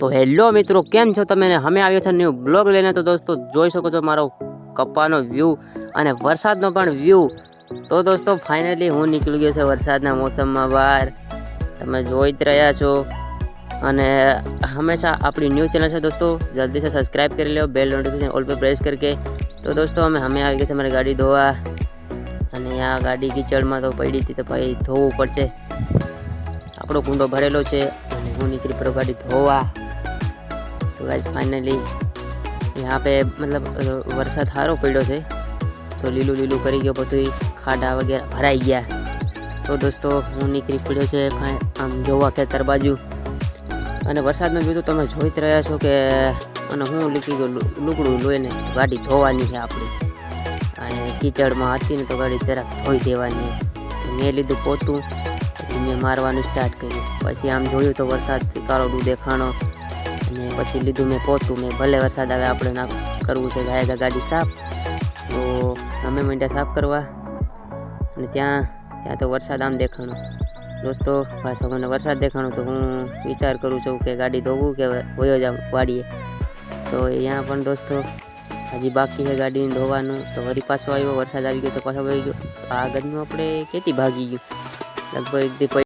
તો હેલો મિત્રો, કેમ છો તમે? અમે આવ્યો છે ન્યૂ બ્લોગ લઈને. તો દોસ્તો, જોઈ શકો છો મારો કપ્પાનો વ્યૂ અને વરસાદનો પણ વ્યૂ તો દોસ્તો ફાઇનલી હું નીકળી ગયો છે વરસાદના મોસમમાં બહાર. તમે જોઈ જ રહ્યા છો. અને હંમેશા આપણી ન્યૂ ચેનલ છે દોસ્તો જલ્દી સે સબસ્ક્રાઇબ કરી લો બેલ નોટિફિકેશન ઓલ પર પ્રેસ કરકે. તો દોસ્તો, અમે અમે આવી ગયા છે મારી ગાડી ધોવા. અને આ ગાડી કિચડમાં તો પડી હતી, તો ભાઈ ધોવું પડશે. આપણો કુંડો ભરેલો છે. હું નીકળી પડ્યો ગાડી ધોવા તો ગાઈસ ફાઇનલી यहाँ पे મતલબ અ, વરસાદ સારો પડ્યો છે તો લીલું લીલું કરી ગયો બધું ખાડા વગેરે ભરાઈ ગયા તો દોસ્તો હું નીકળી પડ્યો છે ફા- આમ જોવા ખેતર બાજુ અને વરસાદનું જોયું તો તમે જોઈ જ રહ્યા છો કે અને હું લીકી ગયો લુ- લુગડું લોહીને ગાડી ધોવાની છે આપણી અને કીચડમાં હતી ને તો ગાડી જરાક ધોઈ દેવાની મેં લીધું પોતું મેં મારવાનું સ્ટાર્ટ કર્યું. પછી આમ જોયું તો વરસાદ કાળોડું દેખાણો. અને પછી લીધું મેં પોતું. મેં ભલે વરસાદ આવે, આપણે ના કરવું છે. ગાય ગાડી સાફ. તો અમે માંડ્યા સાફ કરવા. અને ત્યાં ત્યાં તો વરસાદ આમ દેખાણો. દોસ્તો, પાછો મને વરસાદ દેખાણો તો હું વિચાર કરું છું કે ગાડી ધોવું કે વયો જ વાડીએ. તો અહીંયા પણ દોસ્તો, હજી બાકી છે ગાડીને ધોવાનું. તો વરી પાછો આવ્યો, વરસાદ આવી ગયો તો પાછો વહી ગયો. આ ગરમીમાં આપણે કેથી ભાગી ગયું. nagpaigdi pa